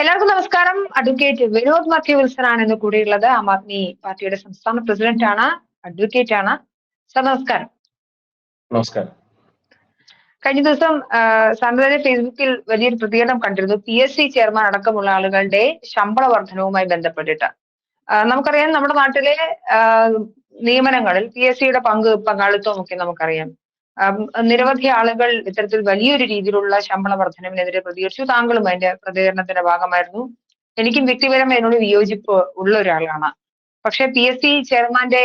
എല്ലാവർക്കും നമസ്കാരം. Advocate Vinod Mathew Wilson ആണ് ഇന്ന് കൂടെയുള്ളത്. ആം ആദ്മി പാർട്ടിയുടെ സംസ്ഥാന പ്രസിഡന്റ് ആണ് അഡ്വക്കേറ്റ് ആണ്. സർ നമസ്കാരം. നമസ്കാരം. കഴിഞ്ഞ ദിവസം സാറിന്റെ തന്നെ ഫേസ്ബുക്കിൽ വലിയൊരു പ്രതികരണം കണ്ടിരുന്നു. പി എസ് സി ചെയർമാൻ അടക്കമുള്ള ആളുകളുടെ ശമ്പള വർധനവുമായി ബന്ധപ്പെട്ടിട്ട് നമുക്കറിയാം നമ്മുടെ നാട്ടിലെ നിയമനങ്ങളിൽ പി എസ് സിയുടെ പങ്ക് പങ്കാളിത്തവും ഒക്കെ നമുക്കറിയാം. നിരവധി ആളുകൾ ഇത്തരത്തിൽ വലിയൊരു രീതിയിലുള്ള ശമ്പള വർധനവിനെതിരെ പ്രതികരിച്ചു. താങ്കളും അതിന്റെ പ്രതികരണത്തിന്റെ ഭാഗമായിരുന്നു. എനിക്കും വ്യക്തിപരമായി എന്നോട് വിയോജിപ്പ് ഉള്ള ഒരാളാണ്. പക്ഷെ പി എസ് സി ചെയർമാന്റെ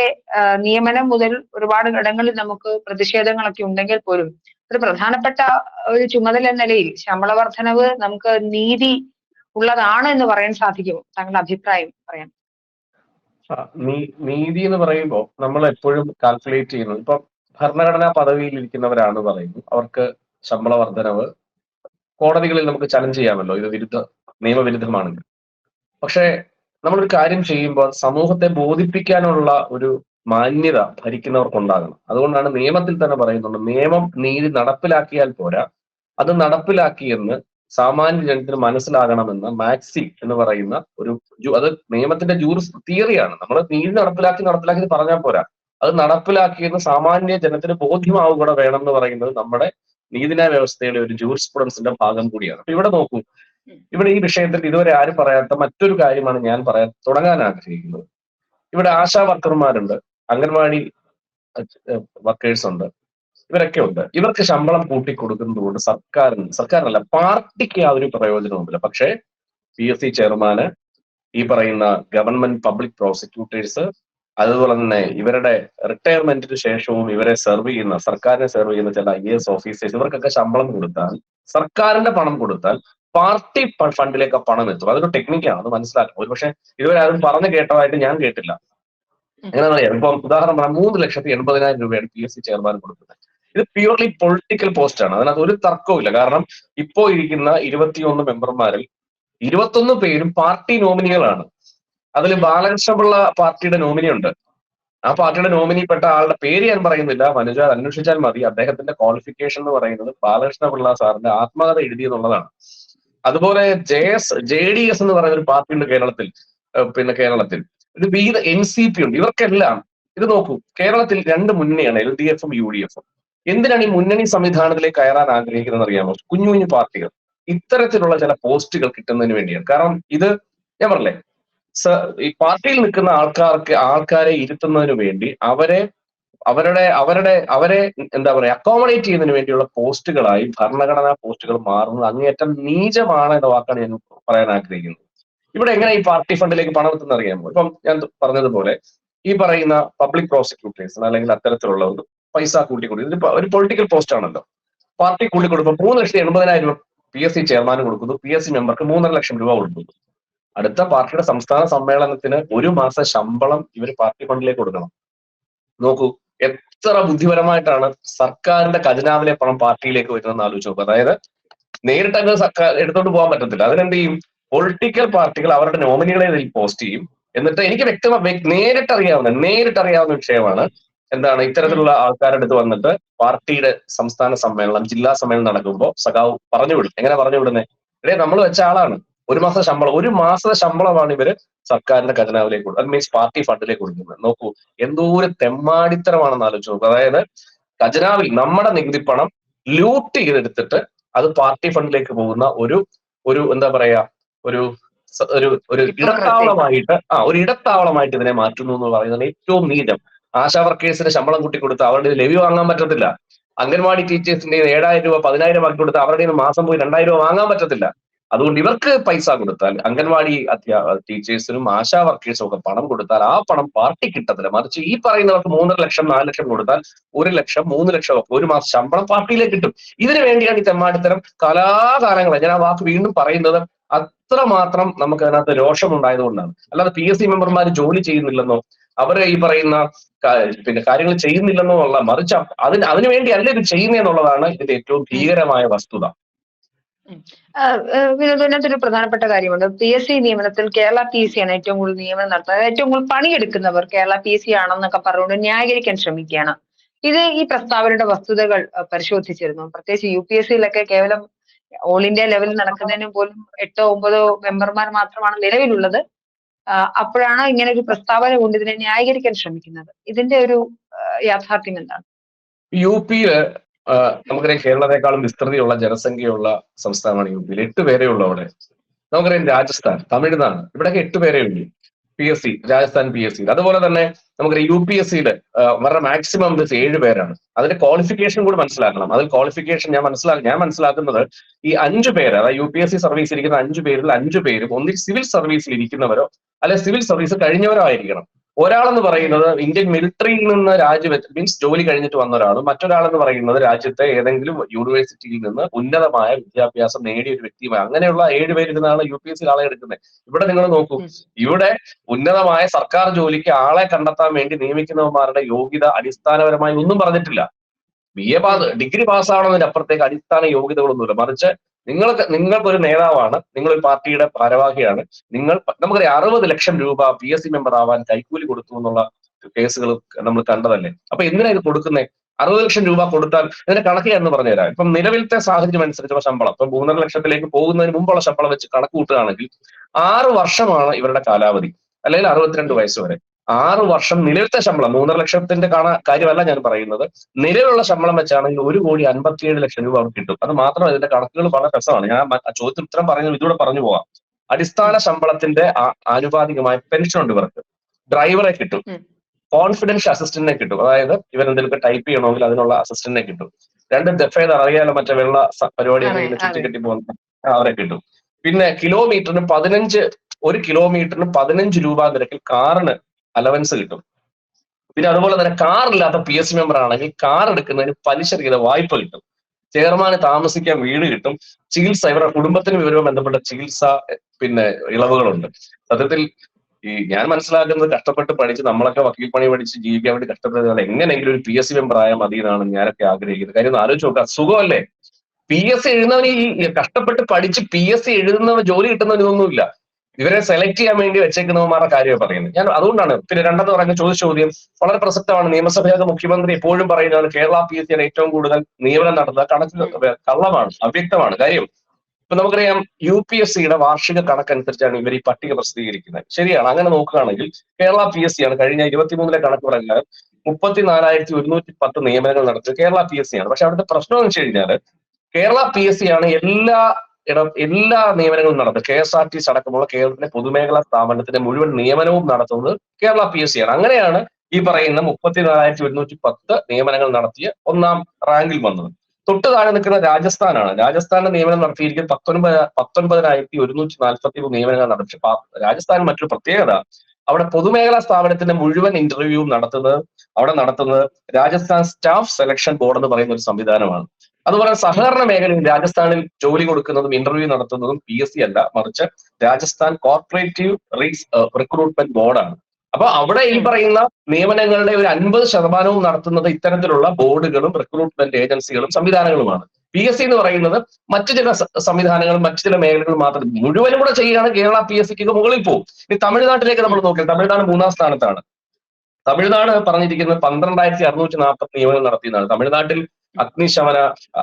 നിയമനം മുതൽ ഒരുപാട് ഇടങ്ങളിൽ നമുക്ക് പ്രതിഷേധങ്ങളൊക്കെ ഉണ്ടെങ്കിൽ പോലും ഒരു പ്രധാനപ്പെട്ട ഒരു ചുമതല എന്ന നിലയിൽ ശമ്പള വർധനവ് നമുക്ക് നീതി ഉള്ളതാണ് എന്ന് പറയാൻ സാധിക്കും താങ്കളുടെ അഭിപ്രായം പറയാം നീതി എന്ന് പറയുമ്പോൾ നമ്മൾ എപ്പോഴും കാൽക്കുലേറ്റ് ചെയ്യുന്നത്. ഇപ്പൊ ഭരണഘടനാ പദവിയിൽ ഇരിക്കുന്നവരാണ് പറയുന്നു. അവർക്ക് ശമ്പള വർധനവ്. കോടതികളിൽ നമുക്ക് ചലഞ്ച് ചെയ്യാമല്ലോ. ഇത് വിരുദ്ധ നിയമവിരുദ്ധമാണെങ്കിൽ പക്ഷേ നമ്മളൊരു കാര്യം ചെയ്യുമ്പോൾ സമൂഹത്തെ ബോധിപ്പിക്കാനുള്ള ഒരു മാന്യത ഭരിക്കുന്നവർക്കുണ്ടാകണം. അതുകൊണ്ടാണ് നിയമത്തിൽ തന്നെ പറയുന്നുണ്ട് നിയമം നീതി നടപ്പിലാക്കിയാൽ പോരാ. അത് നടപ്പിലാക്കിയെന്ന് സാമാന്യ ജനത്തിന് മനസ്സിലാകണമെന്ന് മാക്സി എന്ന് പറയുന്ന ഒരു അത് നിയമത്തിന്റെ ജൂറിസ് തിയറിയാണ്. നമ്മൾ നീതി നടപ്പിലാക്കി നടപ്പിലാക്കി പറഞ്ഞാൽ പോരാ. അത് നടപ്പിലാക്കിയെന്ന് സാമാന്യ ജനത്തിന് ബോധ്യമാവുക കൂടെ വേണം എന്ന് പറയുന്നത് നമ്മുടെ നീതിന്യായ വ്യവസ്ഥയുടെ ഒരു ജൂറിസ്പ്രുഡൻസിന്റെ ഭാഗം കൂടിയാണ്. അപ്പൊ ഇവിടെ നോക്കൂ. ഇവിടെ ഈ വിഷയത്തിൽ ഇതുവരെ ആരും പറയാത്ത മറ്റൊരു കാര്യമാണ് ഞാൻ പറയാൻ തുടങ്ങാൻ ആഗ്രഹിക്കുന്നത്. ഇവിടെ ആശാ വർക്കർമാരുണ്ട് അംഗൻവാടി വർക്കേഴ്സ് ഉണ്ട് ഇവരൊക്കെ ഉണ്ട്. ഇവർക്ക് ശമ്പളം കൂട്ടി കൊടുക്കുന്നതുകൊണ്ട് സർക്കാരിന് സർക്കാരിനല്ല പാർട്ടിക്ക് യാതൊരു പ്രയോജനവുമില്ല. പക്ഷേ പി എസ് സി ചെയർമാന് ഈ പറയുന്ന ഗവൺമെന്റ് പബ്ലിക് പ്രോസിക്യൂട്ടേഴ്സ് അതുപോലെ തന്നെ ഇവരുടെ റിട്ടയർമെന്റിന് ശേഷവും ഇവരെ സെർവ് ചെയ്യുന്ന സർക്കാരിനെ സെർവ് ചെയ്യുന്ന ചില ഐ എസ് ഓഫീസേഴ്സ് ഇവർക്കൊക്കെ ശമ്പളം കൊടുത്താൽ സർക്കാരിന്റെ പണം കൊടുത്താൽ പാർട്ടി ഫണ്ടിലേക്ക് പണം എത്തും. അതൊരു ടെക്നിക്കാണ് അത് മനസ്സിലാക്കണം. ഒരുപക്ഷെ ഇതുവരെ ആരും പറഞ്ഞു കേട്ടതായിട്ട് ഞാൻ കേട്ടില്ല. എങ്ങനെ പറയാം ഇപ്പം ഉദാഹരണം പറഞ്ഞാൽ മൂന്ന് ലക്ഷത്തി എൺപതിനായിരം രൂപയാണ് പി എസ് സി ചെയർമാൻ കൊടുക്കുന്നത്. ഇത് പ്യൂർലി പൊളിറ്റിക്കൽ പോസ്റ്റ് ആണ്. അതിനകത്ത് ഒരു തർക്കവുമില്ല കാരണം ഇപ്പോ ഇരിക്കുന്ന ഇരുപത്തിയൊന്ന് മെമ്പർമാരിൽ ഇരുപത്തൊന്ന് പേരും പാർട്ടി നോമിനികളാണ് അതിൽ ബാലകൃഷ്ണപിള്ള പാർട്ടിയുടെ നോമിനി ഉണ്ട്. ആ പാർട്ടിയുടെ നോമിനിപ്പെട്ട ആളുടെ പേര് ഞാൻ പറയുന്നില്ല. മനുജ അന്വേഷിച്ചാൽ മതി. അദ്ദേഹത്തിന്റെ ക്വാളിഫിക്കേഷൻ എന്ന് പറയുന്നത് ബാലകൃഷ്ണപിള്ള സാറിന്റെ ആത്മകഥ എഴുതി എന്നുള്ളതാണ്. അതുപോലെ J S J D S എന്ന് പറയുന്ന ഒരു പാർട്ടി ഉണ്ട് കേരളത്തിൽ. പിന്നെ കേരളത്തിൽ. ഇത് വിവിധ എൻ സി പി ഉണ്ട്. ഇവർക്കെല്ലാം ഇത് നോക്കൂ കേരളത്തിൽ രണ്ട് മുന്നണിയാണ് എൽ ഡി എഫും യു ഡി എഫും. എന്തിനാണ് ഈ മുന്നണി സംവിധാനത്തിലേക്ക് കയറാൻ ആഗ്രഹിക്കുന്നത് അറിയാമോ? കുഞ്ഞു കുഞ്ഞു പാർട്ടികൾ. ഇത്തരത്തിലുള്ള ചില പോസ്റ്റുകൾ കിട്ടുന്നതിന് വേണ്ടിയാണ്. കാരണം ഇത് ഞാൻ പറഞ്ഞില്ലേ ഈ പാർട്ടിയിൽ നിൽക്കുന്ന ആൾക്കാർക്ക് ആൾക്കാരെ ഇരുത്തുന്നതിന് വേണ്ടി അവരെ അവരുടെ അവരുടെ അവരെ എന്താ പറയാ അക്കോമഡേറ്റ് ചെയ്യുന്നതിന് വേണ്ടിയുള്ള പോസ്റ്റുകളായി ഭരണഘടനാ പോസ്റ്റുകൾ മാറുന്നത് അങ്ങേയറ്റം നീചമാണ് എന്ന വാക്കാണ് ഞാൻ പറയാൻ ആഗ്രഹിക്കുന്നത്. ഇവിടെ എങ്ങനെ ഈ പാർട്ടി ഫണ്ടിലേക്ക് പണം എത്തുന്ന അറിയാമോ ഇപ്പം ഞാൻ പറഞ്ഞതുപോലെ ഈ പറയുന്ന പബ്ലിക് പ്രോസിക്യൂട്ടേഴ്സ് അല്ലെങ്കിൽ അത്തരത്തിലുള്ളവർക്ക് പൈസ കൂട്ടി കൊടുക്കും ഒരു പൊളിറ്റിക്കൽ പോസ്റ്റ് ആണല്ലോ. പാർട്ടി കൂട്ടി കൊടുക്കുമ്പോൾ മൂന്ന് ലക്ഷത്തി എൺപതിനായിരം രൂപ പി എസ് സി ചെയർമാൻ കൊടുക്കുന്നു. പി എസ് സി മെമ്പർക്ക് മൂന്നര ലക്ഷം രൂപ കൊടുക്കുന്നു. അടുത്ത പാർട്ടിയുടെ സംസ്ഥാന സമ്മേളനത്തിന് ഒരു മാസം ശമ്പളം ഇവർ പാർട്ടി ഫണ്ടിലേക്ക് കൊടുക്കണം. നോക്കൂ എത്ര ബുദ്ധിപരമായിട്ടാണ് സർക്കാരിന്റെ ഖജനാവിലെ പണം പാർട്ടിയിലേക്ക് വരുന്നതെന്ന് ആലോചിച്ച് നോക്കുക. അതായത് നേരിട്ട് അങ്ങ് സർക്കാർ എടുത്തോണ്ട് പോകാൻ പറ്റത്തില്ല. അതിനെന്ത് ചെയ്യും? പൊളിറ്റിക്കൽ പാർട്ടികൾ അവരുടെ നോമിനികളെ ഇതിൽ പോസ്റ്റ് ചെയ്യും. എന്നിട്ട് എനിക്ക് വ്യക്തമായി നേരിട്ട് അറിയാവുന്ന നേരിട്ട് അറിയാവുന്ന വിഷയമാണ് എന്താണ് ഇത്തരത്തിലുള്ള ആൾക്കാരുടെ അടുത്ത് വന്നിട്ട് പാർട്ടിയുടെ സംസ്ഥാന സമ്മേളനം ജില്ലാ സമ്മേളനം നടക്കുമ്പോൾ സഖാവ് പറഞ്ഞു വിടും. എങ്ങനെ പറഞ്ഞു വിടുന്നേ? ഇടേ നമ്മൾ വെച്ച ആളാണ്. ഒരു മാസം ശമ്പളം ഒരു മാസത്തെ ശമ്പളമാണ് ഇവർ സർക്കാരിന്റെ ഖജനാവിലേക്ക് കൊടുക്കുന്നത്. അത് മീൻസ് പാർട്ടി ഫണ്ടിലേക്ക് കൊടുക്കുന്നത്. നോക്കൂ എന്തോ ഒരു തെമ്മാടിത്തരമാണെന്ന് ആലോചിച്ച് നോക്കൂ. അതായത് ഖജനാവിൽ നമ്മുടെ നികുതി പണം ലൂട്ട് ചെയ്തെടുത്തിട്ട് അത് പാർട്ടി ഫണ്ടിലേക്ക് പോകുന്ന ഒരു ഒരു എന്താ പറയാ ഒരു ഒരു ഒരു ഇടത്താവളമായിട്ട് ആ ഒരു ഇടത്താവളമായിട്ട് ഇതിനെ മാറ്റുന്നു എന്ന് പറയുന്നത് ഏറ്റവും നീചം. ആശാ വർക്കേഴ്സിന് ശമ്പളം കൂട്ടി കൊടുത്ത് അവരുടെ ലെവി വാങ്ങാൻ പറ്റത്തില്ല. അംഗൻവാടി ടീച്ചേഴ്സിന്റെ ഏഴായിരം രൂപ പതിനായിരം ആക്കി കൊടുത്ത് അവരുടെ മാസം പോയി രണ്ടായിരം രൂപ വാങ്ങാൻ പറ്റത്തില്ല. അതുകൊണ്ട് ഇവർക്ക് പൈസ കൊടുത്താൽ അംഗൻവാടി അധ്യാ ടീച്ചേഴ്സിനും ആശാ വർക്കേഴ്സും ഒക്കെ പണം കൊടുത്താൽ ആ പണം പാർട്ടി കിട്ടത്തില്ല. മറിച്ച് ഈ പറയുന്നവർക്ക് മൂന്നര ലക്ഷം നാല് ലക്ഷം കൊടുത്താൽ ഒരു ലക്ഷം മൂന്ന് ലക്ഷം ഒക്കെ ഒരു മാസം ശമ്പളം പാർട്ടിയിലേക്ക് കിട്ടും. ഇതിനു വേണ്ടിയാണ് ഈ തെമ്മാടിത്തരം കലാകാലങ്ങളെ ഞാൻ ആ വാക്ക് വീണ്ടും പറയുന്നത് അത്രമാത്രം നമുക്ക് അതിനകത്ത് രോഷമുണ്ടായതുകൊണ്ടാണ് അല്ലാതെ പി എസ് സി മെമ്പർമാർ ജോലി ചെയ്യുന്നില്ലെന്നോ അവരെ ഈ പറയുന്ന പിന്നെ കാര്യങ്ങൾ ചെയ്യുന്നില്ലെന്നോ ഉള്ള മറിച്ച് അതിന് അതിനുവേണ്ടി അല്ല ഇത് ചെയ്യുന്നതെന്നുള്ളതാണ് ഇതിന്റെ ഏറ്റവും ഭീകരമായ വസ്തുത. ഇതിനകത്ത് ഒരു പ്രധാനപ്പെട്ട കാര്യമുണ്ട്. പി എസ് സി നിയമനത്തിൽ കേരള പി എസ് സി ആണ് ഏറ്റവും കൂടുതൽ നിയമനം നടത്തുന്നത്. ഏറ്റവും കൂടുതൽ പണിയെടുക്കുന്നവർ കേരള പി എസ് സി ആണെന്നൊക്കെ പറഞ്ഞുകൊണ്ട് ന്യായീകരിക്കാൻ ശ്രമിക്കുകയാണ്. ഇത് ഈ പ്രസ്താവനയുടെ വസ്തുതകൾ പരിശോധിച്ചിരുന്നു. പ്രത്യേകിച്ച് യു പി എസ് സിയിലൊക്കെ കേവലം ഓൾ ഇന്ത്യ ലെവലിൽ നടക്കുന്നതിന് പോലും എട്ടോ ഒമ്പതോ മെമ്പർമാർ മാത്രമാണ് നിലവിലുള്ളത്. അപ്പോഴാണ് ഇങ്ങനെ ഒരു പ്രസ്താവന കൊണ്ട് ഇതിനെ ന്യായീകരിക്കാൻ ശ്രമിക്കുന്നത്. ഇതിന്റെ ഒരു യാഥാർത്ഥ്യം എന്താണ്? യു പിയിൽ നമുക്കറിയാം കേരളത്തെക്കാളും വിസ്തൃതിയുള്ള ജനസംഖ്യയുള്ള സംസ്ഥാനമാണ് യു പിയിൽ എട്ട് പേരേ ഉള്ളൂ അവിടെ. നമുക്കറിയാം രാജസ്ഥാൻ തമിഴ്നാട് ഇവിടെയൊക്കെ എട്ട് പേരേ ഉള്ളൂ. P S C Rajasthan P S C അതുപോലെ തന്നെ നമുക്കറിയാം യു പി എസ് സിയുടെ അവരുടെ മാക്സിമം ഇത് ഏഴ് പേരാണ്. അതിന്റെ ക്വാളിഫിക്കേഷൻ കൂടി മനസ്സിലാക്കണം. അതിൽ ക്വാളിഫിക്കേഷൻ ഞാൻ മനസ്സിലാക്കി ഞാൻ മനസ്സിലാക്കുന്നത് ഈ അഞ്ചു പേര് അതായത് U P S C service ഇരിക്കുന്ന അഞ്ചു പേരിൽ അഞ്ചു പേരും ഒന്നിൽ സിവിൽ സർവീസിൽ ഇരിക്കുന്നവരോ അല്ലെ സിവിൽ സർവീസ് കഴിഞ്ഞവരോ ആയിരിക്കണം. ഒരാളെന്ന് പറയുന്നത് ഇന്ത്യൻ മിലിറ്ററിയിൽ നിന്ന് രാജിവെച്ച് മീൻസ് ജോലി കഴിഞ്ഞിട്ട് വന്ന ഒരാളും. മറ്റൊരാളെന്ന് പറയുന്നത് രാജ്യത്തെ ഏതെങ്കിലും യൂണിവേഴ്സിറ്റിയിൽ നിന്ന് ഉന്നതമായ വിദ്യാഭ്യാസം നേടിയ ഒരു വ്യക്തിയുമായി. അങ്ങനെയുള്ള ഏഴ് പേരിരുന്നാണ് യു പി എസ് സി ആളെ എടുക്കുന്നത്. ഇവിടെ നിങ്ങൾ നോക്കൂ. ഇവിടെ ഉന്നതമായ സർക്കാർ ജോലിക്ക് ആളെ കണ്ടെത്താൻ വേണ്ടി നിയമിക്കുന്നവന്മാരുടെ യോഗ്യത അടിസ്ഥാനപരമായി ഒന്നും പറഞ്ഞിട്ടില്ല. ബി എ പാസ് ഡിഗ്രി പാസ്സാവണമെന്നതിന് അപ്പുറത്തേക്ക് അടിസ്ഥാന യോഗ്യതകളൊന്നുമില്ല. മറിച്ച് നിങ്ങൾക്ക് നിങ്ങൾക്ക് ഒരു നേതാവാണ് നിങ്ങൾ ഒരു പാർട്ടിയുടെ ഭാരവാഹിയാണ്. നിങ്ങൾ നമുക്കറിയാം അറുപത് ലക്ഷം രൂപ പി എസ് സി മെമ്പർ ആവാൻ കൈക്കൂലി കൊടുത്തു എന്നുള്ള കേസുകൾ നമ്മൾ കണ്ടതല്ലേ? അപ്പൊ എന്തിനാ ഇത് കൊടുക്കുന്നത് അറുപത് ലക്ഷം രൂപ കൊടുത്താൽ ഇതിന്റെ കണക്ക് എന്ന് പറഞ്ഞുതരാം. ഇപ്പം നിലവിലത്തെ സാഹചര്യം അനുസരിച്ചുള്ള ശമ്പളം. ഇപ്പം മൂന്നര ലക്ഷത്തിലേക്ക് പോകുന്നതിന് മുമ്പുള്ള ശമ്പളം വെച്ച് കണക്ക് കൂട്ടുകയാണെങ്കിൽ ആറ് വർഷമാണ് ഇവരുടെ കാലാവധി. അല്ലെങ്കിൽ അറുപത്തിരണ്ട് വയസ്സ് വരെ. ആറ് വർഷം നിലവിലത്തെ ശമ്പളം മൂന്നര ലക്ഷത്തിന്റെ കാണാ കാര്യമല്ല ഞാൻ പറയുന്നത്. നിലവിലുള്ള ശമ്പളം വെച്ചാണെങ്കിൽ ഒരു കോടി അൻപത്തിയേഴ് ലക്ഷം രൂപ അവർക്ക് കിട്ടും. അത് മാത്രം ഇതിന്റെ കണക്കുകൾ വളരെ രസമാണ്. ഞാൻ ചോദ്യത്തിന് ഉത്തരം പറയുന്നത് ഇതൂടെ പറഞ്ഞു പോവാം അടിസ്ഥാന ശമ്പളത്തിന്റെ ആനുപാതികമായ പെൻഷൻ ഉണ്ട് ഇവർക്ക്. ഡ്രൈവറെ കിട്ടും. കോൺഫിഡൻഷ്യൽ അസിസ്റ്റന്റിനെ കിട്ടും. അതായത് ഇവർ എന്തെങ്കിലും ടൈപ്പ് ചെയ്യണമെങ്കിൽ അതിനുള്ള അസിസ്റ്റന്റിനെ കിട്ടും. രണ്ട് ദഫേദർ അറിയാലോ മറ്റേ വെള്ള പരിപാടി ചുറ്റി കെട്ടി പോകുന്ന അവരെ കിട്ടും. പിന്നെ കിലോമീറ്ററിന് പതിനഞ്ച് ഒരു കിലോമീറ്ററിന് പതിനഞ്ച് രൂപ നിരക്കിൽ കാറിന് അലവൻസ് കിട്ടും. പിന്നെ അതുപോലെ തന്നെ കാർ ഇല്ലാത്ത പി എസ് സി മെമ്പർ ആണെങ്കിൽ കാർ എടുക്കുന്നതിന് പലിശ രഹിത വായ്പ കിട്ടും. ചെയർമാന് താമസിക്കാൻ വീട് കിട്ടും. ചികിത്സ ഇവരുടെ കുടുംബത്തിന് വിവരവും ബന്ധപ്പെട്ട ചികിത്സ പിന്നെ ഇളവുകളുണ്ട്. സത്യത്തിൽ ഈ ഞാൻ മനസ്സിലാക്കുന്നത് കഷ്ടപ്പെട്ട് പഠിച്ച് നമ്മളൊക്കെ വക്കീൽ പണി പഠിച്ച് ജീവിക്കാൻ വേണ്ടി കഷ്ടപ്പെടുന്ന എങ്ങനെയെങ്കിലും ഒരു പി എസ് സി മെമ്പർ ആയാൽ മതി എന്നാണ് ഞാനൊക്കെ ആഗ്രഹിക്കുന്നത്. കാര്യം ആലോചിച്ച് നോക്കുക സുഖമല്ലേ പി എസ് സി എഴുതുന്നവന് ഈ കഷ്ടപ്പെട്ട് പഠിച്ച് പി എസ് സി എഴുതുന്നവ ജോലി കിട്ടുന്നവന് ഇതൊന്നുമില്ല. ഇവരെ സെലക്ട് ചെയ്യാൻ വേണ്ടി വെച്ചേക്കുന്നവന്മാരുടെ കാര്യമാണ് പറയുന്നത്. ഞാൻ അതുകൊണ്ടാണ് പിന്നെ രണ്ടെന്ന് പറയുന്ന ചോദിച്ച ചോദ്യം. വളരെ പ്രസക്തമാണ് നിയമസഭയൊക്കെ മുഖ്യമന്ത്രി എപ്പോഴും പറയുന്നതാണ് കേരള പി എസ് ഏറ്റവും കൂടുതൽ നിയമനം നടത്തുക കണക്ക് കള്ളമാണ് അവ്യക്തമാണ്. കാര്യം ഇപ്പൊ നമുക്കറിയാം യു പി എസ് സിയുടെ വാർഷിക കണക്കനുസരിച്ചാണ് ഇവർ ഈ പട്ടിക പ്രസിദ്ധീകരിക്കുന്നത്. ശരിയാണ്. അങ്ങനെ നോക്കുകയാണെങ്കിൽ കേരള പി എസ് സി ആണ് കഴിഞ്ഞ ഇരുപത്തിമൂന്നിലെ കണക്ക് പ്രകാരം മുപ്പത്തിനാലായിരത്തി ഒരുന്നൂറ്റി പത്ത് നിയമനങ്ങൾ നടത്തിയത് കേരള പി എസ് സി ആണ്. പക്ഷെ അവിടുത്തെ പ്രശ്നം എന്ന് വെച്ച് കഴിഞ്ഞാൽ കേരള പി എസ് സി ആണ് എല്ലാ ഇട എല്ലാ നിയമനങ്ങളും നടത്തുന്നത് K S R T C അടക്കമുള്ള കേരളത്തിലെ പൊതുമേഖലാ സ്ഥാപനത്തിന്റെ മുഴുവൻ നിയമനവും നടത്തുന്നത് കേരള പി എസ് സി ആണ്. അങ്ങനെയാണ് ഈ പറയുന്ന മുപ്പത്തിനാലായിരത്തി ഒരുന്നൂറ്റി പത്ത് നിയമനങ്ങൾ നടത്തിയ ഒന്നാം റാങ്കിൽ വന്നത്. തൊട്ട് താഴെ നിൽക്കുന്ന രാജസ്ഥാനാണ്. രാജസ്ഥാന്റെ നിയമനം നടത്തിയിരിക്കുന്ന പത്തൊൻപത് പത്തൊൻപതിനായിരത്തി ഒരുന്നൂറ്റി നാൽപ്പത്തി മൂന്ന് നിയമനങ്ങൾ നടത്തി. രാജസ്ഥാൻ മറ്റൊരു പ്രത്യേകത. അവിടെ പൊതുമേഖലാ സ്ഥാപനത്തിന്റെ മുഴുവൻ ഇന്റർവ്യൂവും നടത്തുന്നത് അവിടെ നടത്തുന്നത് രാജസ്ഥാൻ സ്റ്റാഫ് സെലക്ഷൻ ബോർഡ് എന്ന് പറയുന്ന ഒരു സംവിധാനമാണ്. അതുപോലെ സഹകരണ മേഖലയിൽ രാജസ്ഥാനിൽ ജോലി കൊടുക്കുന്നതും ഇന്റർവ്യൂ നടത്തുന്നതും പി എസ് സി അല്ല. മറിച്ച് രാജസ്ഥാൻ കോർപ്പറേറ്റീവ് റീസ് റിക്രൂട്ട്മെന്റ് ബോർഡാണ് അപ്പൊ അവിടെ ഈ പറയുന്ന നിയമനങ്ങളുടെ ഒരു അൻപത് ശതമാനവും നടത്തുന്നത് ഇത്തരത്തിലുള്ള ബോർഡുകളും റിക്രൂട്ട്മെന്റ് ഏജൻസികളും സംവിധാനങ്ങളുമാണ്. പി എസ് സി എന്ന് പറയുന്നത് മറ്റു ചില സംവിധാനങ്ങളും മറ്റു ചില മേഖലകളും മാത്രം മുഴുവനും കൂടെ ചെയ്യുകയാണ് കേരള പി എസ് സിക്ക് മുകളിൽ പോകും. ഇനി തമിഴ്നാട്ടിലേക്ക് നമ്മൾ നോക്കിയാൽ തമിഴ്നാട് മൂന്നാം സ്ഥാനത്താണ്. തമിഴ്നാട് പറഞ്ഞിരിക്കുന്നത് പന്ത്രണ്ടായിരത്തി അറുന്നൂറ്റി നാൽപ്പത്തി നിയമനം നടത്തിയതാണ് തമിഴ്നാട്ടിൽ അഗ്നിശമന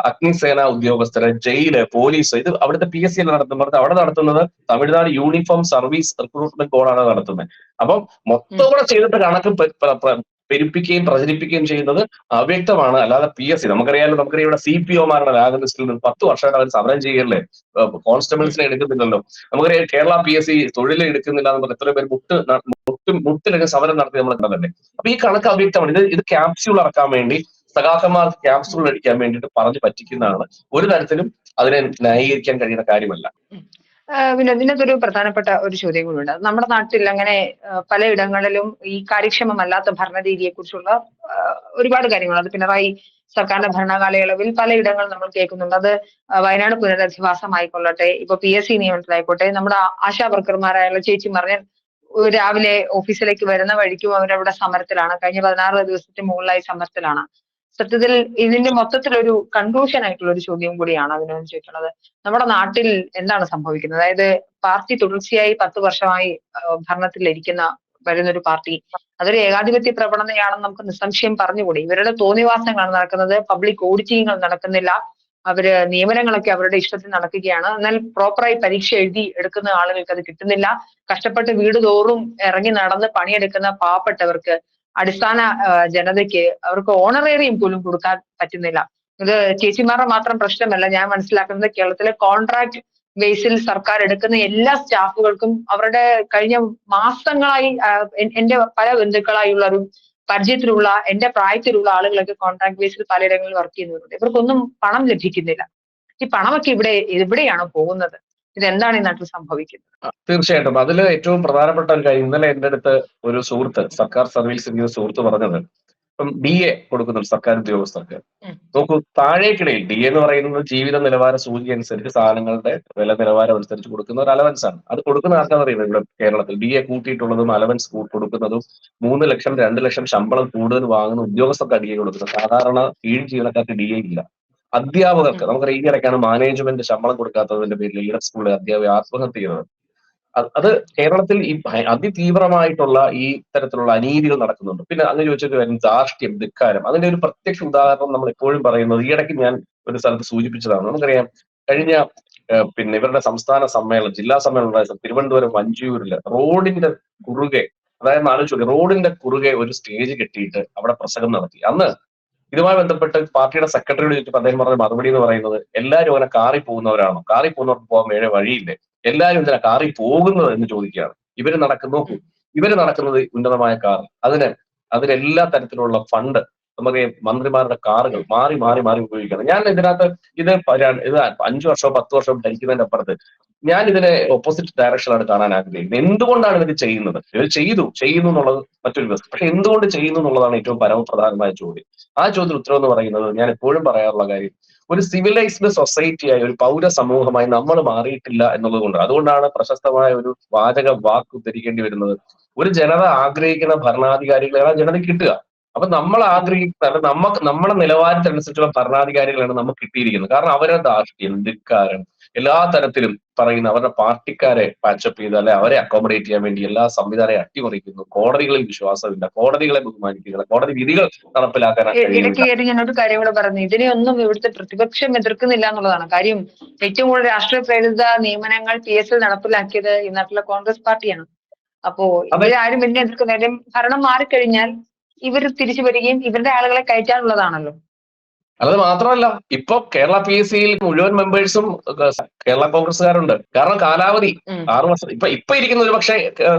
അഗ്നിസേന ഉദ്യോഗസ്ഥര് ജയിൽ പോലീസ് ഇത് അവിടുത്തെ പി എസ് സി അല്ല നടത്തുന്നത്? അവിടെ നടത്തുന്നത് തമിഴ്നാട് യൂണിഫോം സർവീസ് റിക്രൂട്ട്മെന്റ് ബോർഡാണ് നടത്തുന്നത്. അപ്പം മൊത്തം കൂടെ ചെയ്തിട്ട് കണക്ക് പെരുപ്പിക്കുകയും പ്രചരിപ്പിക്കുകയും ചെയ്യുന്നത് അവ്യക്തമാണ്. അല്ലാതെ പി എസ് സി നമുക്കറിയാലോ നമുക്കറിയാം ഇവിടെ സി പി ഒമാരുടെ ലാഗ് ലിസ്റ്റിൽ നിന്ന് പത്ത് വർഷമായിട്ട് അവർ സമരം ചെയ്യല്ലേ കോൺസ്റ്റബിൾസിനെ എടുക്കുന്നില്ലല്ലോ. നമുക്കറിയാം കേരള പി എസ് സി തൊഴിൽ എടുക്കുന്നില്ല എന്ന് പറഞ്ഞ എത്ര പേര് മുട്ട് മുട്ടും മുട്ട് മുട്ടിലൊക്കെ സമരം നടത്തി നമ്മൾ കണ്ടതല്ലേ? അപ്പൊ ഈ കണക്ക് അവ്യക്തമാണ്. ഇത് ഇത് ക്യാപ്സ്യൂൾ ഇറക്കാൻ വേണ്ടി സഖാക്കന്മാർക്ക് ക്യാപ്സ്യൂൾ അടിക്കാൻ വേണ്ടിയിട്ട് പറഞ്ഞു പറ്റിക്കുന്നതാണ്. ഒരു തരത്തിലും അതിനെ ന്യായീകരിക്കാൻ കഴിയുന്ന കാര്യമല്ല. പിന്നെ ഇതിനകത്തൊരു പ്രധാനപ്പെട്ട ഒരു ചോദ്യം കൂടിയുണ്ട് നമ്മുടെ നാട്ടിൽ അങ്ങനെ പലയിടങ്ങളിലും ഈ കാര്യക്ഷമമല്ലാത്ത ഭരണരീതിയെ കുറിച്ചുള്ള ഒരുപാട് കാര്യങ്ങൾ. അത് പിണറായി സർക്കാരിന്റെ ഭരണകാലയളവിൽ പലയിടങ്ങളിൽ നമ്മൾ കേൾക്കുന്നുണ്ട്. അത് വയനാട് വയനാട് പുനരധിവാസമായിക്കൊള്ളട്ടെ ഇപ്പൊ പി എസ് സി നിയമനത്തിലായിക്കോട്ടെ നമ്മുടെ ആശാവർക്കർമാരായുള്ള ആശാ വർക്കർമാരായുള്ള ചേച്ചിമാർ ഞാൻ രാവിലെ ഓഫീസിലേക്ക് വരുന്ന വഴിക്കും അവരവിടെ സമരത്തിലാണ്. കഴിഞ്ഞ പതിനാറ് ദിവസത്തിന് മുകളിലായി സമരത്തിലാണ്. സത്യത്തിൽ ഇതിന്റെ മൊത്തത്തിലൊരു കൺക്ലൂഷൻ ആയിട്ടുള്ള ഒരു ചോദ്യം കൂടിയാണ് അതിനോട് ചോദിക്കുന്നത്. നമ്മുടെ നാട്ടിൽ എന്താണ് സംഭവിക്കുന്നത്? അതായത് പാർട്ടി തുടർച്ചയായി പത്ത് വർഷമായി ഭരണത്തിലിരിക്കുന്ന വരുന്നൊരു പാർട്ടി അതൊരു ഏകാധിപത്യ പ്രവണതയാണെന്ന് നമുക്ക് നിസ്സംശയം പറഞ്ഞുകൂടി. ഇവരുടെ തോന്നിവാസങ്ങളാണ് നടക്കുന്നത്. പബ്ലിക് ഓഡിറ്റിങ്ങുകൾ നടക്കുന്നില്ല. അവർ നിയമനങ്ങളൊക്കെ അവരുടെ ഇഷ്ടത്തിൽ നടക്കുകയാണ്. എന്നാൽ പ്രോപ്പറായി പരീക്ഷ എഴുതി എടുക്കുന്ന ആളുകൾക്ക് അത് കിട്ടുന്നില്ല. കഷ്ടപ്പെട്ട് വീട് തോറും ഇറങ്ങി നടന്ന് പണിയെടുക്കുന്ന പാവപ്പെട്ടവർക്ക് അടിസ്ഥാന ജനതയ്ക്ക് അവർക്ക് ഓണറേറിയം പോലും കൊടുക്കാൻ പറ്റുന്നില്ല. ഇത് ചേച്ചിമാരുടെ മാത്രം പ്രശ്നമല്ല ഞാൻ മനസ്സിലാക്കുന്നത് കേരളത്തിലെ കോൺട്രാക്ട് ബേസിൽ സർക്കാർ എടുക്കുന്ന എല്ലാ സ്റ്റാഫുകൾക്കും അവരുടെ കഴിഞ്ഞ മാസങ്ങളായി എന്റെ പല ബന്ധുക്കളായുള്ള ഒരു പരിചയത്തിലുള്ള എന്റെ പ്രായത്തിലുള്ള ആളുകളൊക്കെ കോൺട്രാക്ട് ബേസിൽ പലയിടങ്ങളിൽ വർക്ക് ചെയ്യുന്നവരുണ്ട്. ഇവർക്കൊന്നും പണം ലഭിക്കുന്നില്ല. ഈ പണമൊക്കെ ഇവിടെ എവിടെയാണ് പോകുന്നത്? ഇതെന്താണ് ഈ നാട്ടിൽ സംഭവിക്കുന്നത്? തീർച്ചയായിട്ടും. അതിൽ ഏറ്റവും പ്രധാനപ്പെട്ട ഒരു കാര്യം ഇന്നലെ എന്റെ അടുത്ത് ഒരു സുഹൃത്ത് സർക്കാർ സർവീസ് ചെയ്യുന്ന സുഹൃത്ത് പറഞ്ഞത് ഇപ്പം ഡി എ കൊടുക്കുന്നുണ്ട് സർക്കാർ ഉദ്യോഗസ്ഥർക്ക്. നോക്കൂ താഴേക്കിടയിൽ ഡി എന്ന് പറയുന്നത് ജീവിത നിലവാര സൂചി അനുസരിച്ച് സാധനങ്ങളുടെ വില നിലവാരം അനുസരിച്ച് കൊടുക്കുന്ന ഒരു അലവൻസ് ആണ്. അത് കൊടുക്കുന്ന ആർക്കാണ് അറിയുന്നത് ഇവിടെ കേരളത്തിൽ? ഡി എ കൂട്ടിയിട്ടുള്ളതും അലവൻസ് കൊടുക്കുന്നതും മൂന്ന് ലക്ഷം രണ്ട് ലക്ഷം ശമ്പളം കൂടുതൽ വാങ്ങുന്ന ഉദ്യോഗസ്ഥർക്ക് ഡി എ കൊടുക്കുന്നത്. സാധാരണ കീഴ് ജീവനക്കാർക്ക് ഡി എ ഇല്ല. അധ്യാപകർക്ക് നമുക്കറിയാം ഈ ഇടയ്ക്കാണ് മാനേജ്മെന്റ് ശമ്പളം കൊടുക്കാത്തതിന്റെ പേരിൽ ലീഡർ സ്കൂളിലെ അധ്യാപകർ ആത്മഹത്യ ചെയ്യുന്നത്. അത് കേരളത്തിൽ ഈ അതിതീവ്രമായിട്ടുള്ള ഈ തരത്തിലുള്ള അനീതികൾ നടക്കുന്നുണ്ട്. പിന്നെ അങ്ങനെ ചോദിച്ചൊരു കാര്യം ധാർഷ്ട്യം ധിക്കാരം അതിന്റെ ഒരു പ്രത്യക്ഷ ഉദാഹരണം നമ്മൾ എപ്പോഴും പറയുന്നത് ഈ ഇടയ്ക്ക് ഞാൻ ഒരു സ്ഥലത്ത് സൂചിപ്പിച്ചതാണ്. നമുക്കറിയാം കഴിഞ്ഞ പിന്നെ ഇവരുടെ സംസ്ഥാന സമ്മേളനം ജില്ലാ സമ്മേളനം ഉണ്ടായ തിരുവനന്തപുരം വഞ്ചിയൂരിൽ റോഡിന്റെ കുറുകെ അതായത് ആലോചിച്ചു റോഡിന്റെ കുറുകെ ഒരു സ്റ്റേജ് കെട്ടിയിട്ട് അവിടെ പ്രസംഗം നടത്തി. അന്ന് ഇതുമായി ബന്ധപ്പെട്ട് പാർട്ടിയുടെ സെക്രട്ടറിയോട് ചോദിച്ചപ്പോൾ അദ്ദേഹം പറഞ്ഞ മറുപടി എന്ന് പറയുന്നത് എല്ലാവരും അങ്ങനെ കാറി പോകുന്നവരാണോ? കാറി പോകുന്നവർക്ക് പോകാൻ വേറെ വഴിയില്ലേ? എല്ലാവരും എന്തിനാ കാറി പോകുന്നത് എന്ന് ചോദിക്കുകയാണ്. ഇവർ നടക്കുന്നു ഇവർ നടക്കുന്നത് ഉന്നതമായ കാർ. അതിന് അതിലെല്ലാ തരത്തിലുള്ള ഫണ്ട് നമുക്ക് മന്ത്രിമാരുടെ കാറുകൾ മാറി മാറി മാറി ഉപയോഗിക്കണം ഞാൻ ഇതിനകത്ത് ഇത് ഇത് അഞ്ചു വർഷമോ പത്ത് വർഷമോ ധരിക്കുന്നതിന്റെ അപ്പുറത്ത് ഞാൻ ഇതിനെ ഓപ്പോസിറ്റ് ഡയറക്ഷനാണ് കാണാൻ ആഗ്രഹിക്കുന്നത്. എന്തുകൊണ്ടാണ് ഇവർ ചെയ്യുന്നത്? ഇവർ ചെയ്തു ചെയ്യുന്നു എന്നുള്ളത് മറ്റൊരു വ്യവസ്ഥ പക്ഷെ എന്തുകൊണ്ട് ചെയ്യുന്നു എന്നുള്ളതാണ് ഏറ്റവും പരമപ്രധാനമായ ചോദ്യം. ആ ചോദ്യത്തിന് ഉത്തരം എന്ന് പറയുന്നത് ഞാൻ എപ്പോഴും പറയാറുള്ള കാര്യം ഒരു സിവിലൈസ്ഡ് സൊസൈറ്റിയായി ഒരു പൗര സമൂഹമായി നമ്മൾ മാറിയിട്ടില്ല എന്നുള്ളത് കൊണ്ട്. അതുകൊണ്ടാണ് പ്രശസ്തമായ ഒരു വാചക വാക്ക് ഉദ്ധരിക്കേണ്ടി വരുന്നത്. ഒരു ജനത ആഗ്രഹിക്കുന്ന ഭരണാധികാരികളെ ആ ജനതയ്ക്ക് കിട്ടുക. അപ്പൊ നമ്മൾ ആഗ്രഹിക്കുന്ന നമുക്ക് നമ്മുടെ നിലവാരത്തിനനുസരിച്ചുള്ള ഭരണാധികാരികളാണ് നമുക്ക് കിട്ടിയിരിക്കുന്നത്. കാരണം അവരുടെ ധാർഷ്ട്യം ധിക്കാരം എല്ലാ തരത്തിലും പറയുന്ന അവരുടെ പാർട്ടിക്കാരെ പാച്ചപ്പ് ചെയ്ത് അല്ലെ അവരെ അക്കോമഡേറ്റ് ചെയ്യാൻ വേണ്ടി എല്ലാ സംവിധാനം അട്ടിമറിക്കുന്നു. കോടതികളിൽ വിശ്വാസമില്ല. കോടതികളെ ബഹുമാനിക്കുക കോടതി വിധികൾ നടപ്പിലാക്കാൻ ഇടയ്ക്ക് ഒരു കാര്യം കൂടെ പറഞ്ഞു. ഇതിനെയൊന്നും ഇവിടുത്തെ പ്രതിപക്ഷം എതിർക്കുന്നില്ല എന്നുള്ളതാണ്. കാര്യം ഏറ്റവും കൂടുതൽ രാഷ്ട്രീയ പ്രേരിത നിയമനങ്ങൾ പി എസ് എൽ നടപ്പിലാക്കിയത് ഈ നാട്ടിലെ കോൺഗ്രസ് പാർട്ടിയാണ്. അപ്പോ. ഇവരാരും പിന്നെ എതിർക്കുന്നില്ല. ഭരണം മാറിക്കഴിഞ്ഞാൽ ഇവർ തിരിച്ചു വരികയും ഇവരുടെ ആളുകളെ കയറ്റാനുള്ളതാണല്ലോ. അത് മാത്രമല്ല ഇപ്പൊ കേരള പി എസ് സിയിൽ മുഴുവൻ മെമ്പേഴ്സും കേരള കോൺഗ്രസ്സുകാരുണ്ട്. കാരണം കാലാവധി ആറു വർഷം ഇപ്പൊ ഇപ്പൊ ഇരിക്കുന്ന ഒരു പക്ഷേ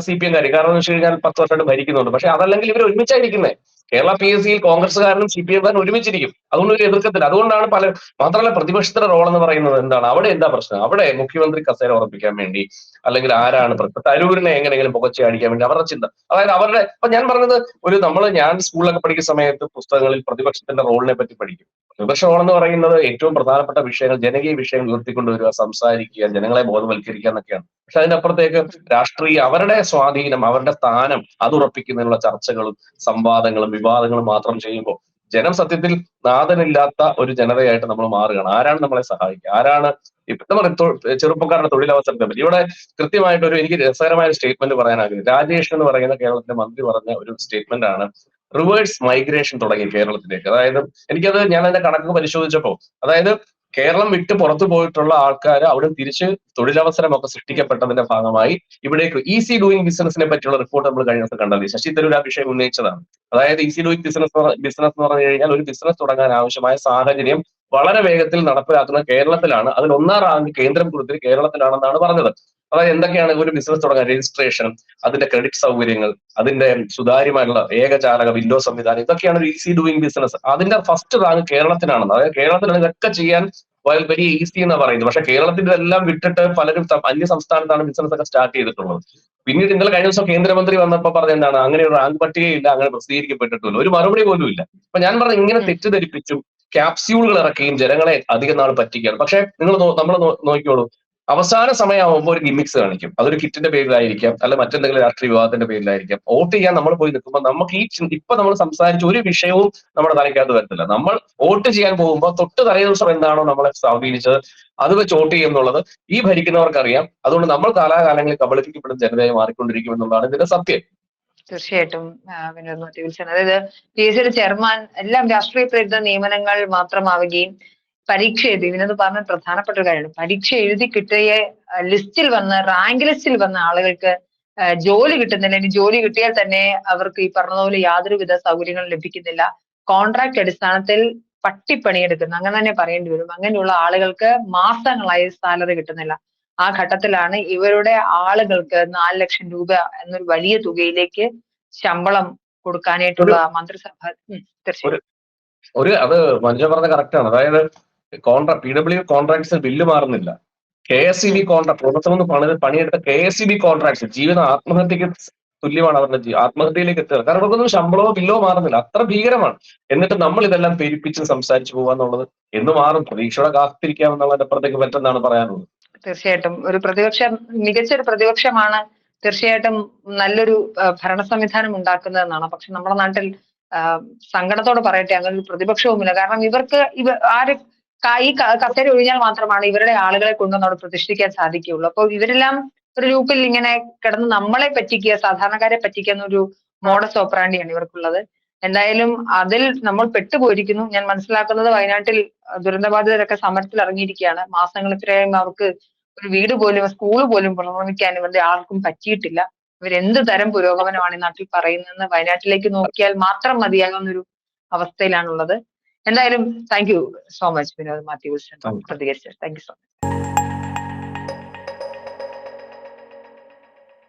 സി പി എം കാര്യം കാരണം എന്ന് വെച്ച് കഴിഞ്ഞാൽ പത്ത് വർഷമായിട്ട് ഭരിക്കുന്നുണ്ട്. പക്ഷെ അതല്ലെങ്കിൽ ഇവർ ഒരുമിച്ചായിരിക്കുന്നത് കേരള പി എസ് സിയിൽ കോൺഗ്രസ്സുകാരനും സി പി എംകാരനും ഒരുമിച്ചിരിക്കും. അതുകൊണ്ട് ഒരു എതിർക്കത്തില്ല. അതുകൊണ്ടാണ് പല മാത്രമല്ല പ്രതിപക്ഷത്തിന്റെ റോൾ എന്ന് പറയുന്നത് എന്താണ്? അവിടെ എന്താ പ്രശ്നം? അവിടെ മുഖ്യമന്ത്രി കസേര ഉറപ്പിക്കാൻ വേണ്ടി അല്ലെങ്കിൽ ആരാണ് പ്രശ്നം തരൂരിനെ എങ്ങനെയെങ്കിലും പുകച്ചടിക്കാൻ വേണ്ടി അവരുടെ ചിന്ത. അതായത് അവരുടെ ഇപ്പൊ ഞാൻ പറഞ്ഞത് ഒരു നമ്മൾ ഞാൻ സ്കൂളിലൊക്കെ പഠിക്കുന്ന സമയത്ത് പുസ്തകങ്ങളിൽ പ്രതിപക്ഷത്തിന്റെ റോളിനെ പറ്റി പഠിക്കും. പ്രതിപക്ഷ റോൾ എന്ന് പറയുന്നത് ഏറ്റവും പ്രധാനപ്പെട്ട വിഷയങ്ങൾ ജനകീയ വിഷയങ്ങൾ ഉയർത്തിക്കൊണ്ടുവരിക സംസാരിക്കുക ജനങ്ങളെ ബോധവൽക്കരിക്കുക എന്നൊക്കെയാണ്. പക്ഷെ അതിനപ്പുറത്തേക്ക് രാഷ്ട്രീയ അവരുടെ സ്വാധീനം അവരുടെ സ്ഥാനം അത് ഉറപ്പിക്കുന്നതിനുള്ള ചർച്ചകളും സംവാദങ്ങളും വിവാദങ്ങളും മാത്രം ചെയ്യുമ്പോൾ ജനം സത്യത്തിൽ നാഥനില്ലാത്ത ഒരു ജനതയായിട്ട് നമ്മൾ മാറുകയാണ്. ആരാണ് നമ്മളെ സഹായിക്കുക? ആരാണ് ഇപ്പൊ ചെറുപ്പക്കാരുടെ തൊഴിലവസരത്തെ പറ്റി ഇവിടെ കൃത്യമായിട്ട് ഒരു എനിക്ക് രസകരമായ ഒരു സ്റ്റേറ്റ്മെന്റ് പറയാൻ ആഗ്രഹം. രാജേഷ് എന്ന് പറയുന്ന കേരളത്തിന്റെ മന്ത്രി പറഞ്ഞ ഒരു സ്റ്റേറ്റ്മെന്റ് ആണ് റിവേഴ്സ് മൈഗ്രേഷൻ തുടങ്ങി കേരളത്തിലേക്ക്. അതായത് എനിക്കത് ഞാൻ അതിന്റെ കണക്ക് പരിശോധിച്ചപ്പോൾ അതായത് കേരളം വിട്ട് പുറത്തു പോയിട്ടുള്ള ആൾക്കാർ അവിടെ തിരിച്ച് തൊഴിലവസരമൊക്കെ സൃഷ്ടിക്കപ്പെട്ടതിന്റെ ഭാഗമായി ഇവിടേക്ക് ഈസി ഡൂയിങ് ബിസിനസിനെ പറ്റിയുള്ള റിപ്പോർട്ട് നമ്മൾ കഴിഞ്ഞ ദിവസം കണ്ടത്. ശശി തരൂർ ആ വിഷയം ഉന്നയിച്ചതാണ്. അതായത് ഈസി ഡൂയിങ് ബിസിനസ് ബിസിനസ് എന്ന് പറഞ്ഞു കഴിഞ്ഞാൽ ഒരു ബിസിനസ് തുടങ്ങാൻ ആവശ്യമായ സാഹചര്യം വളരെ വേഗത്തിൽ നടപ്പിലാക്കുന്ന കേരളത്തിലാണ്. അതിൽ ഒന്നാം റാങ്ക് കേന്ദ്രം കൊടുത്തത് കേരളത്തിലാണെന്നാണ് പറഞ്ഞത്. അതായത് എന്തൊക്കെയാണ് ഒരു ബിസിനസ് തുടങ്ങാൻ? രജിസ്ട്രേഷൻ അതിന്റെ ക്രെഡിറ്റ് സൗകര്യങ്ങൾ അതിന്റെ സുതാര്യമായിട്ടുള്ള ഏകജാലക വിൻഡോ സംവിധാനം ഇതൊക്കെയാണ് ഒരു ഈസി ഡൂയിങ് ബിസിനസ് അതിന്റെ ഫസ്റ്റ് റാങ്ക് കേരളത്തിനാണെന്ന്. അതായത് കേരളത്തിലാണ് ഇതൊക്കെ ചെയ്യാൻ വ- വലിയ ഈസി എന്ന് പറയുന്നത്. പക്ഷെ കേരളത്തിൽ ഇതെല്ലാം വിട്ടിട്ട് പലരും അന്യ സംസ്ഥാനത്താണ് ബിസിനസ് ഒക്കെ സ്റ്റാർട്ട് ചെയ്തിട്ടുള്ളത്. പിന്നീട് ഇന്നലെ കഴിഞ്ഞ ദിവസം കേന്ദ്രമന്ത്രി വന്നപ്പോൾ പറഞ്ഞ എന്താണ്? അങ്ങനെ ഒരു റാങ്ക് പട്ടികയില്ല അങ്ങനെ പ്രസിദ്ധീകരിക്കപ്പെട്ടിട്ടില്ല ഒരു മറുപടി പോലും ഇല്ല. അപ്പൊ ഞാൻ പറഞ്ഞു ഇങ്ങനെ തെറ്റിദ്ധരിപ്പിച്ചും ക്യാപ്സ്യൂളുകൾ ഇറക്കുകയും ജനങ്ങളെ അധികം നാൾ പറ്റിക്കുകയാണ്. പക്ഷെ നിങ്ങൾ നമ്മൾ നോക്കിക്കോളൂ. അവസാന സമയമാകുമ്പോൾ ഒരു ഗിമിക്സ് കാണിക്കും. അതൊരു കിറ്റിന്റെ പേരിലായിരിക്കാം അല്ല മറ്റെന്തെങ്കിലും രാഷ്ട്രീയ വിവാദത്തിന്റെ പേരിലായിരിക്കാം. വോട്ട് ചെയ്യാൻ നമ്മൾ പോയി നിൽക്കുമ്പോൾ നമുക്ക് ഈ ഇപ്പൊ നമ്മൾ സംസാരിച്ച ഒരു വിഷയവും നമ്മുടെ തലയ്ക്കകത്ത് വരത്തില്ല. നമ്മൾ വോട്ട് ചെയ്യാൻ പോകുമ്പോൾ തൊട്ട് തലേ ദിവസം എന്താണോ നമ്മളെ സ്വാധീനിച്ചത് അത് വെച്ച് വോട്ട് ചെയ്യും എന്നുള്ളത് ഈ ഭരിക്കുന്നവർക്കറിയാം. അതുകൊണ്ട് നമ്മൾ കാലാകാലങ്ങളിൽ കബളിപ്പിക്കപ്പെടുന്ന ജനതയെ മാറിക്കൊണ്ടിരിക്കും എന്നുള്ളതാണ് ഇതിന്റെ സത്യം. തീർച്ചയായിട്ടും വിനോദ് മാത്യു വിൽസൺ അതായത് പി എസ് സിയുടെ ചെയർമാൻ എല്ലാം രാഷ്ട്രീയ പ്രേരിത നിയമനങ്ങൾ മാത്രമാവുകയും പരീക്ഷ എഴുതി. വിനോദ് പറഞ്ഞ പ്രധാനപ്പെട്ട ഒരു കാര്യമാണ് പരീക്ഷ എഴുതി കിട്ടിയ ലിസ്റ്റിൽ വന്ന റാങ്ക് ലിസ്റ്റിൽ വന്ന ആളുകൾക്ക് ജോലി കിട്ടുന്നില്ല. ഇനി ജോലി കിട്ടിയാൽ തന്നെ അവർക്ക് ഈ പറഞ്ഞതുപോലെ യാതൊരുവിധ സൗകര്യങ്ങളും ലഭിക്കുന്നില്ല. കോൺട്രാക്ട് അടിസ്ഥാനത്തിൽ പട്ടിപ്പണിയെടുക്കുന്നു. അങ്ങനെ തന്നെ പറയേണ്ടി വരും. അങ്ങനെയുള്ള ആളുകൾക്ക് മാസങ്ങളായി സാലറി കിട്ടുന്നില്ല. ആ ഘട്ടത്തിലാണ് ഇവരുടെ ആളുകൾക്ക് നാല് ലക്ഷം രൂപ എന്നൊരു വലിയ തുകയിലേക്ക് ശമ്പളം കൊടുക്കാനായിട്ടുള്ള മന്ത്രിസഭ തീർച്ചയായും. ഒരു അത് മഞ്ജു പറഞ്ഞ കറക്റ്റ് ആണ്. അതായത് contract P W contracts bill മാറുന്നില്ല. K S C B contract പ്രവർത്തനം പണി പണിയെടുത്ത K S C B contracts ജീവിതം ആത്മഹത്യക്ക് തുല്യമാണ് അവരുടെ ആത്മഹത്യയിലേക്ക് എത്തുക. കാരണം ഇവർക്കൊന്നും ശമ്പളമോ ബില്ലോ മാറുന്നില്ല. അത്ര ഭീകരമാണ്. എന്നിട്ട് നമ്മൾ ഇതെല്ലാം പെരുപ്പിച്ച് സംസാരിച്ചു പോകാന്നുള്ളത് എന്ന് മാറും. പ്രതീക്ഷയോടെ കാത്തിരിക്കാമെന്നുള്ളതിന്റെ അപ്പുറത്തേക്ക് പറ്റുന്നതാണ് പറയാനുള്ളത്. തീർച്ചയായിട്ടും. ഒരു പ്രതിപക്ഷം മികച്ച ഒരു പ്രതിപക്ഷമാണ് തീർച്ചയായിട്ടും നല്ലൊരു ഭരണ സംവിധാനം ഉണ്ടാക്കുന്നതെന്നാണ്. പക്ഷെ നമ്മുടെ നാട്ടിൽ സങ്കടത്തോട് പറയട്ടെ അങ്ങനെ ഒരു പ്രതിപക്ഷവുമില്ല. കാരണം ഇവർക്ക് ഇവ ആര് ഈ കസേര ഒഴിഞ്ഞാൽ മാത്രമാണ് ഇവരുടെ ആളുകളെ കൊണ്ടുവന്ന് അവിടെ പ്രതിഷ്ഠിക്കാൻ സാധിക്കുകയുള്ളൂ. അപ്പോൾ ഇവരെല്ലാം ഒരു ഗ്രൂപ്പിൽ ഇങ്ങനെ കിടന്ന് നമ്മളെ പറ്റിക്കുക സാധാരണക്കാരെ പറ്റിക്കുക എന്നൊരു മോഡസ് ഓപ്പറാണ്ടിയാണ് ഇവർക്കുള്ളത്. എന്തായാലും അതിൽ നമ്മൾ പെട്ടുപോയിരിക്കുന്നു. ഞാൻ മനസ്സിലാക്കുന്നത് വയനാട്ടിൽ ദുരന്തബാധിതരൊക്കെ സമരത്തിൽ ഇറങ്ങിയിരിക്കുകയാണ്. മാസങ്ങൾ ഇത്രയും അവർക്ക് ഒരു വീട് പോലും സ്കൂൾ പോലും പുനർനിർമ്മിക്കാൻ ഇവരുടെ ആർക്കും പറ്റിയിട്ടില്ല. ഇവരെന്ത് തരം പുരോഗമനമാണ് ഈ നാട്ടിൽ പറയുന്നതെന്ന് വയനാട്ടിലേക്ക് നോക്കിയാൽ മാത്രം മതിയാകുന്ന ഒരു അവസ്ഥയിലാണുള്ളത്. എന്തായാലും thank you so much Vinod Mathew. പ്രതികരിച്ചത് താങ്ക് യു സോ മച്ച്